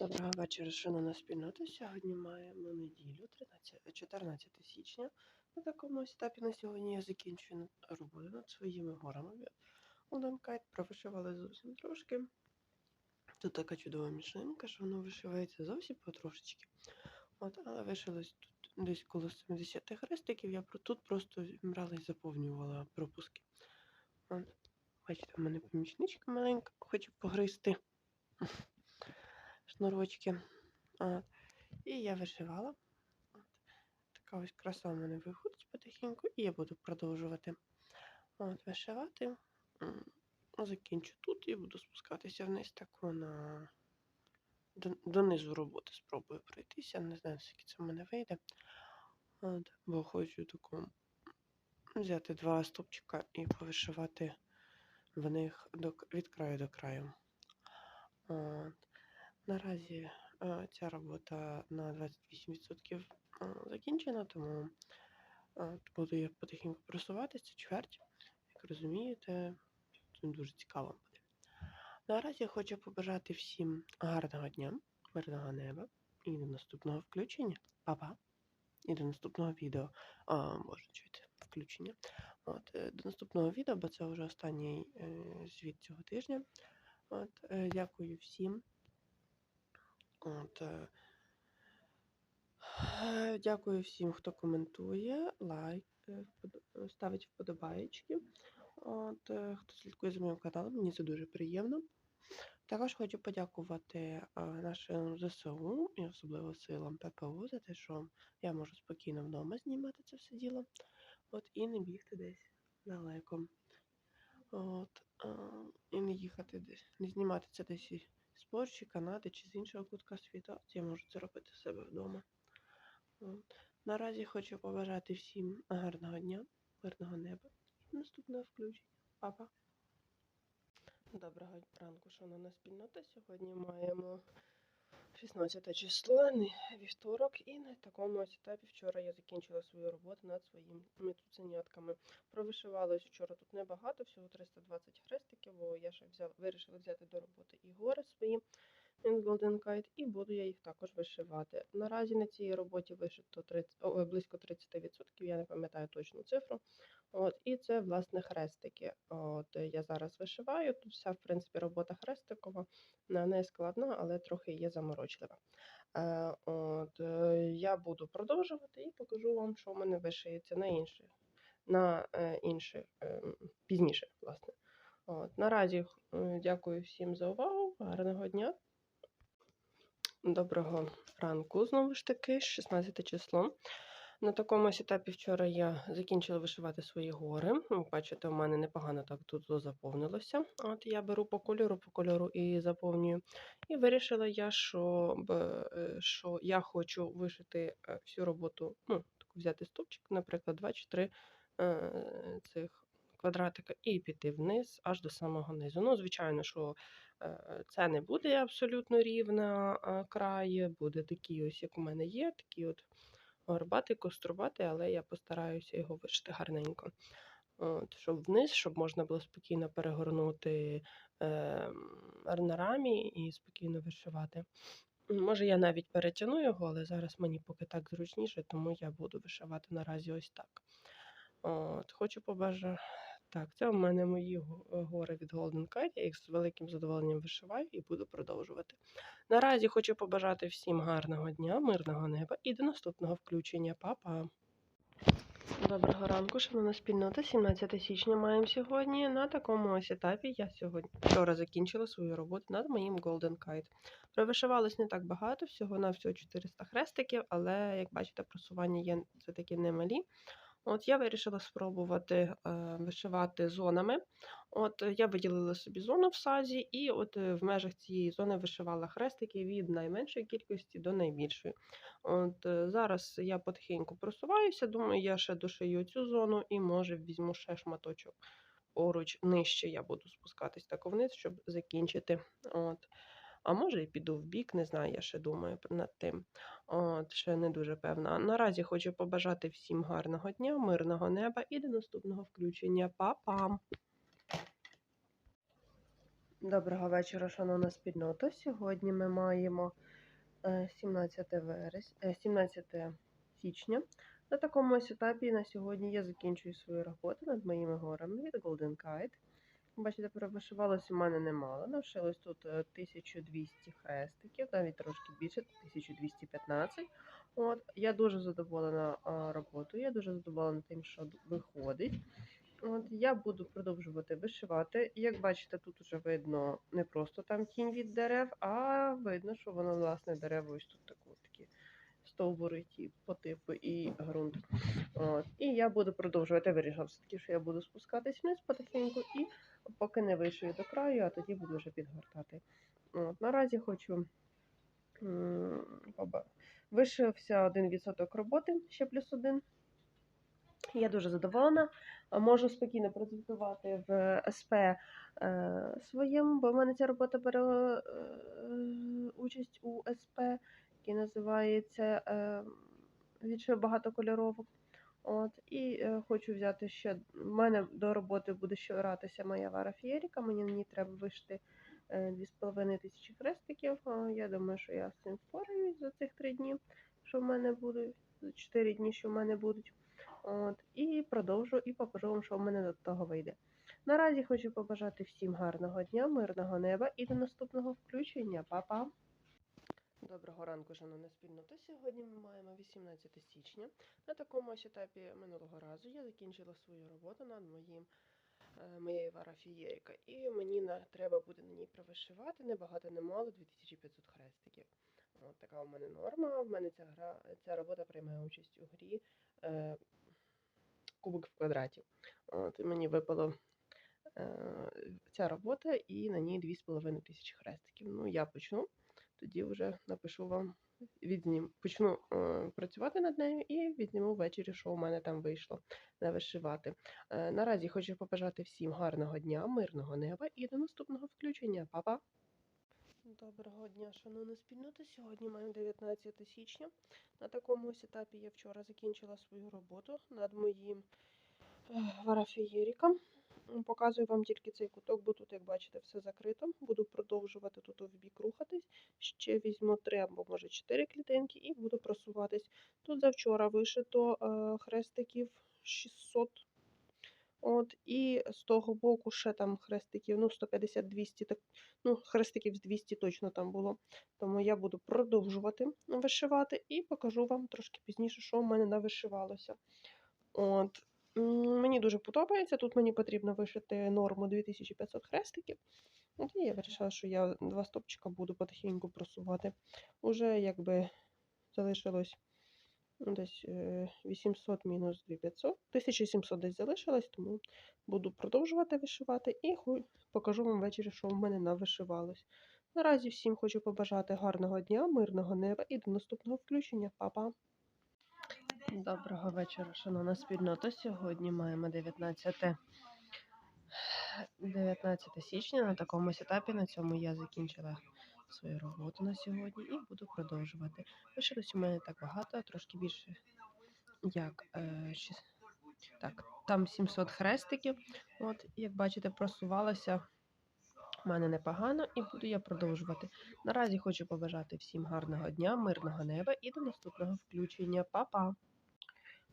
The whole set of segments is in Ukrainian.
Доброго вечора, шановна спільнота. Сьогодні маємо неділю, 13, 14 січня. На такому етапі на сьогодні я закінчую роботу над своїми горами. Удамкайт провишивали зовсім трошки. Тут така чудова мішенка, що воно вишивається зовсім потрошечки. От, але вишилось тут десь коло 70 хрестиків. Я тут просто брала і заповнювала пропуски. От, бачите, в мене помічничка маленька, хоче погризти шнурочки. От. І я вишивала. От. Така ось краса в мене виходить потихеньку, і я буду продовжувати от, вишивати. Закінчу тут і буду спускатися вниз тако на донизу роботи. Спробую пройтися. Не знаю, скільки це в мене вийде. От, бо хочу таку взяти два стопчика і повишивати в них до, від краю до краю. От. Наразі ця робота на 28% е, закінчена, тому буду я потихеньку просуватися, чверть. Як розумієте, це дуже цікаво буде. Наразі хочу побажати всім гарного дня, мирного неба і до наступного включення. Па-па! І до наступного відео. А, боже, чуєте, включення. От, е, до наступного відео, бо це вже останній е, звіт цього тижня. От, е, дякую всім. От, е, е, дякую всім, хто коментує, лайк, е, ставить вподобаєчки. От, хто слідкує за моїм каналом, мені це дуже приємно. Також хочу подякувати нашим ЗСУ і особливо силам ППО за те, що я можу спокійно вдома знімати це все діло. От, і не бігти десь далеко. От, і не їхати десь, не знімати це десь Польщі, Канади чи з іншого кутка світу. Я можу це робити себе вдома. Наразі хочу побажати всім гарного дня, мирного неба і наступного включення. Па-па! Доброго ранку, шановна спільнота. Сьогодні маємо 16 число, вівторок, і на такому етапі вчора я закінчила свою роботу над своїми цуценятками. Провишивалось вчора тут небагато, всього 320 хрестиків, бо я ще взяла, вирішила взяти до роботи і гори свої Golden Kite, і буду я їх також вишивати. Наразі на цій роботі вишито 30, о, близько 30%, я не пам'ятаю точну цифру. От, і це, власне, хрестики. От, я зараз вишиваю. Тут вся, в принципі, робота хрестикова, вона не складна, але трохи є заморочлива. Е, от, е, я буду продовжувати і покажу вам, що в мене вишиється на інші, на е, інші е, пізніше, власне. От, наразі е, дякую всім за увагу. Гарного дня. Доброго ранку, знову ж таки, 16 число. На такому етапі вчора я закінчила вишивати свої гори. Бачите, у мене непогано так тут заповнилося. От я беру по кольору, по кольору і заповнюю. І вирішила я, що, е, що я хочу вишити е, всю роботу, ну, таку взяти стовпчик, наприклад, 2 чи 3 е, цих квадратика, і піти вниз аж до самого низу. Ну, звичайно, що е, це не буде абсолютно рівна е, край, буде такий ось, як у мене є, такий от горбатий, кострубатий, але я постараюся його вишити гарненько. От, щоб вниз, щоб можна було спокійно перегорнути е, на рамі і спокійно вишивати. Може, я навіть перетягну його, але зараз мені поки так зручніше, тому я буду вишивати наразі ось так. От, хочу побажати. Так, це у мене мої гори від Golden Kite. Я їх з великим задоволенням вишиваю і буду продовжувати. Наразі хочу побажати всім гарного дня, мирного неба і до наступного включення. Па-па! Доброго ранку, шановна спільнота. 17 січня маємо сьогодні. На такому ось етапі я сьогодні вчора закінчила свою роботу над моїм Golden Kite. Провишивалось не так багато, всього на всього 400 хрестиків, але як бачите, просування є все таки немалі. От я вирішила спробувати е, вишивати зонами. От я виділила собі зону в сазі, і от е, в межах цієї зони вишивала хрестики від найменшої кількості до найбільшої. От е, зараз я потихеньку просуваюся. Думаю, я ще дошию цю зону і може візьму ще шматочок поруч нижче. Я буду спускатись так вниз, щоб закінчити. От. А може і піду в бік, не знаю, я ще думаю над тим. От, ще не дуже певна. Наразі хочу побажати всім гарного дня, мирного неба і до наступного включення. Па-пам! Доброго вечора, шановна спільнота. Сьогодні ми маємо е, 17 верес... е, 17 січня. На такому ось етапі на сьогодні я закінчую свою роботу над моїми горами від Golden Kite. Бачите, перевишивалось у мене немало. Навшилось тут е, 1200 хрестиків, навіть трошки більше, 1215. От, я дуже задоволена роботою, я дуже задоволена тим, що виходить. От, я буду продовжувати вишивати. Як бачите, тут вже видно не просто там тінь від дерев, а видно, що воно власне дерево ось тут таку, такі стовбури по типу і ґрунт. От, і я буду продовжувати. Я все-таки, що я буду спускатись вниз потихеньку і поки не вишию до краю, а тоді буду вже підгортати. От, наразі хочу вишився 1% роботи, ще плюс один. Я дуже задоволена. Можу спокійно процитувати в СП е, своєму, бо в мене ця робота бере е, участь у СП, який називається е, Відшив багатокольоровок. От, і е, хочу взяти ще. В мене до роботи буде ще гратися моя вара фієріка. Мені на ній треба вишити е, 2,5 тисячі хрестиків. Е, Я думаю, що я з цим впораюсь за цих три дні, що в мене будуть, за 4 дні, що в мене будуть. От, і продовжу і покажу вам, що в мене до того вийде. Наразі хочу побажати всім гарного дня, мирного неба і до наступного включення. Па-па! Доброго ранку, шановна спільнота. Сьогодні ми маємо 18 січня. На такому ось етапі минулого разу я закінчила свою роботу над моїм е, моєю варафієрика. І мені на, треба буде на ній провишивати небагато немало 2500 хрестиків. От така у мене норма. В мене ця гра, ця робота приймає участь у грі е, Кубик в квадраті. От, і мені випало е, ця робота, і на ній 2,5 тисячі хрестиків. Ну, я почну тоді вже напишу вам, відзнім, почну е, працювати над нею і відзніму ввечері, що у мене там вийшло не вишивати. Е, наразі хочу побажати всім гарного дня, мирного неба і до наступного включення. Па-па! Доброго дня, шановна спільнота. Сьогодні маємо 19 січня. На такому ось етапі я вчора закінчила свою роботу над моїм е, варафієріком. Показую вам тільки цей куток, бо тут, як бачите, все закрито. Буду продовжувати тут в бік рухатись. Ще візьму три або може чотири клітинки і буду просуватись. Тут завчора вишито е, хрестиків 600. От, і з того боку ще там хрестиків, ну, 150-200, так, ну, хрестиків з 200 точно там було. Тому я буду продовжувати вишивати і покажу вам трошки пізніше, що в мене навишивалося. От. Мені дуже подобається. Тут мені потрібно вишити норму 2500 хрестиків. І я вирішила, що я два стопчика буду потихеньку просувати. Уже якби залишилось ну, десь е, 800 мінус 2500. 1700 десь залишилось, тому буду продовжувати вишивати і покажу вам ввечері, що в мене навишивалось. Наразі всім хочу побажати гарного дня, мирного неба і до наступного включення. Па-па! Доброго вечора, шановна спільнота. Сьогодні маємо 19, 19 січня. На такому етапі на цьому я закінчила свою роботу на сьогодні і буду продовжувати. Лишилось у мене так багато, трошки більше як е, шіс- так, там 700 хрестиків. От, як бачите, просувалася в мене непогано і буду я продовжувати. Наразі хочу побажати всім гарного дня, мирного неба і до наступного включення. Па-па!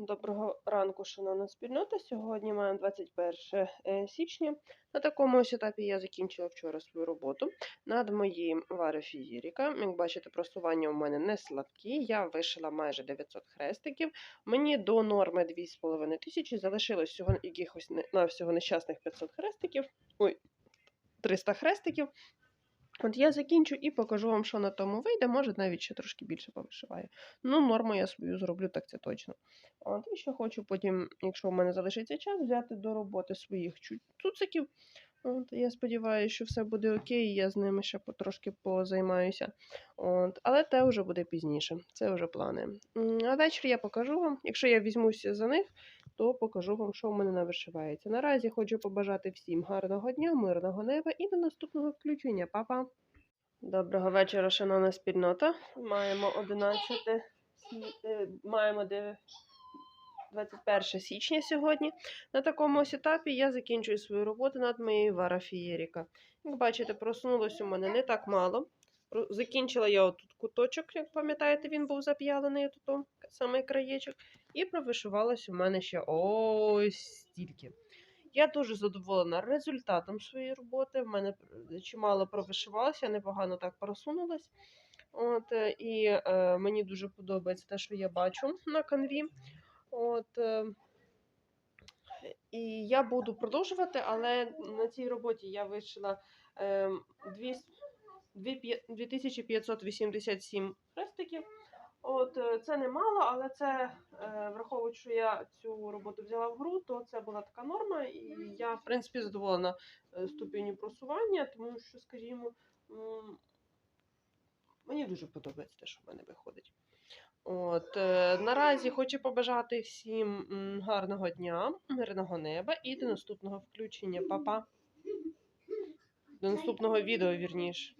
Доброго ранку, шановна спільнота. Сьогодні маємо 21 е, січня. На такому ось етапі я закінчила вчора свою роботу над моїм варафієріка. Як бачите, просування у мене не слабкі. Я вишила майже 900 хрестиків. Мені до норми 2,5 тисячі залишилось всього якихось на всього нещасних 500 хрестиків. Ой, 300 хрестиків. От я закінчу і покажу вам, що на тому вийде. Може, навіть ще трошки більше повишиваю. Ну, норму я свою зроблю, так це точно. От, і ще хочу потім, якщо в мене залишиться час, взяти до роботи своїх цуциків. От, я сподіваюся, що все буде окей, я з ними ще потрошки позаймаюся. От, але те вже буде пізніше. Це вже плани. А ввечері я покажу вам. Якщо я візьмуся за них, то покажу вам, що в мене навишивається. Наразі хочу побажати всім гарного дня, мирного неба і до наступного включення. Па-па! Доброго вечора, шановна спільнота. Маємо 11 сі- е, маємо 21 січня сьогодні. На такому ось етапі я закінчую свою роботу над моєю варафієріка. Як бачите, просунулось у мене не так мало. Закінчила я отут куточок, як пам'ятаєте, він був зап'ялений тут, самий краєчок. І провишивалась у мене ще ось стільки. Я дуже задоволена результатом своєї роботи. В мене е, чимало провишивалося, я непогано так просунулась. От, е, і е, мені дуже подобається те, що я бачу на канві. От, е, і я буду продовжувати, але на цій роботі я вишила е, 200 дві- 2587 хрестиків. От, е, це немало, але це, е, враховуючи, що я цю роботу взяла в гру, то це була така норма, і я, в принципі, задоволена е, ступеню просування, тому що, скажімо, мені дуже подобається те, що в мене виходить. От, наразі хочу побажати всім гарного дня, мирного неба і до наступного включення. Па-па. До наступного відео, вірніше.